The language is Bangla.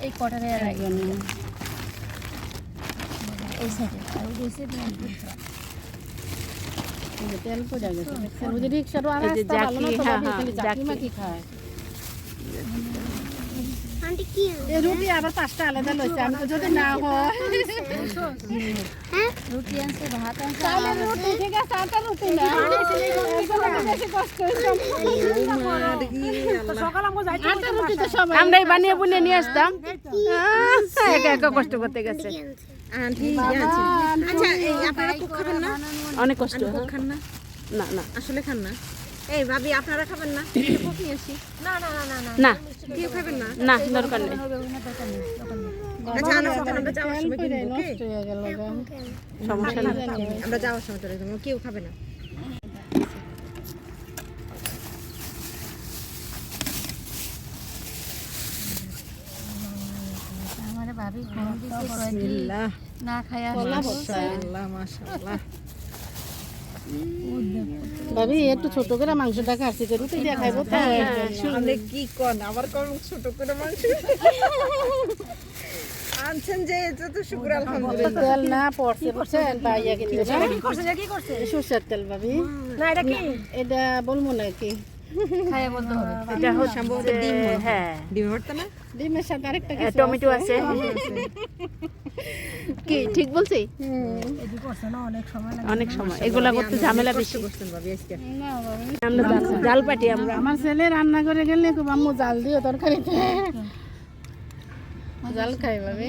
এই কটারে আর আগে এই সাইডে আর ওই সাইডে তেল পড়ে গেছে? ওই যে রিক্সারও আর রাস্তা ভালো না তো খালি জাকি জাকি। মাকি খায় রুটি আবার পাঁচটা আলাদা লইছে আমি যদি না হয়। রুটি আনছে ভাত আনছে রুটি ঠিক আছে আটা রুটি না। বেশি কষ্ট রুটি আমরাই বানিয়ে বুনিয়ে নিয়ে আসতাম। একা একা কষ্ট করতে গেছে। আচ্ছা না? অনেক কষ্ট। হ্যাঁ। খান না? না না। আসলে খান না? এই ভাবি আপনারা খাবেন না? কুক নিয়ে আসি না। না। না? দরকার নেই। আচ্ছা। সমস্যা নেই। আমরা যাওয়ার সময় চলে যাব কেউ খাবে না। না খায়া মাশাআল্লাহ। ভাবি একটু ছোট করে মাংসটা কাটছি তো রুটি দিয়ে খাইবো। তো কি কোন? আবার কোন ছোট করে মাংস? আনছেন যে এটা তো শুক্র আলহামদুলিল্লাহ। তেল না পড়ছে বুঝছেন? পাইয়া কিন্তু সরষের তেল ভাবি। না এটা কি? এটা বলব নাকি? খায়া বলতে হবে। এটা হচ্ছে হ্যাঁ ডিম ভর্তা। না ডিমের সাথে আরেকটা টমেটো আছে। কি ঠিক বলছি? অনেক সময় এগুলা করতে ঝামেলা বেশি। আমরা জাল- পাটি আমরা। আমার ছেলে রান্না করে গেলে আম্মু জাল দিও তরকারিতে। জাল খাই ভাবি।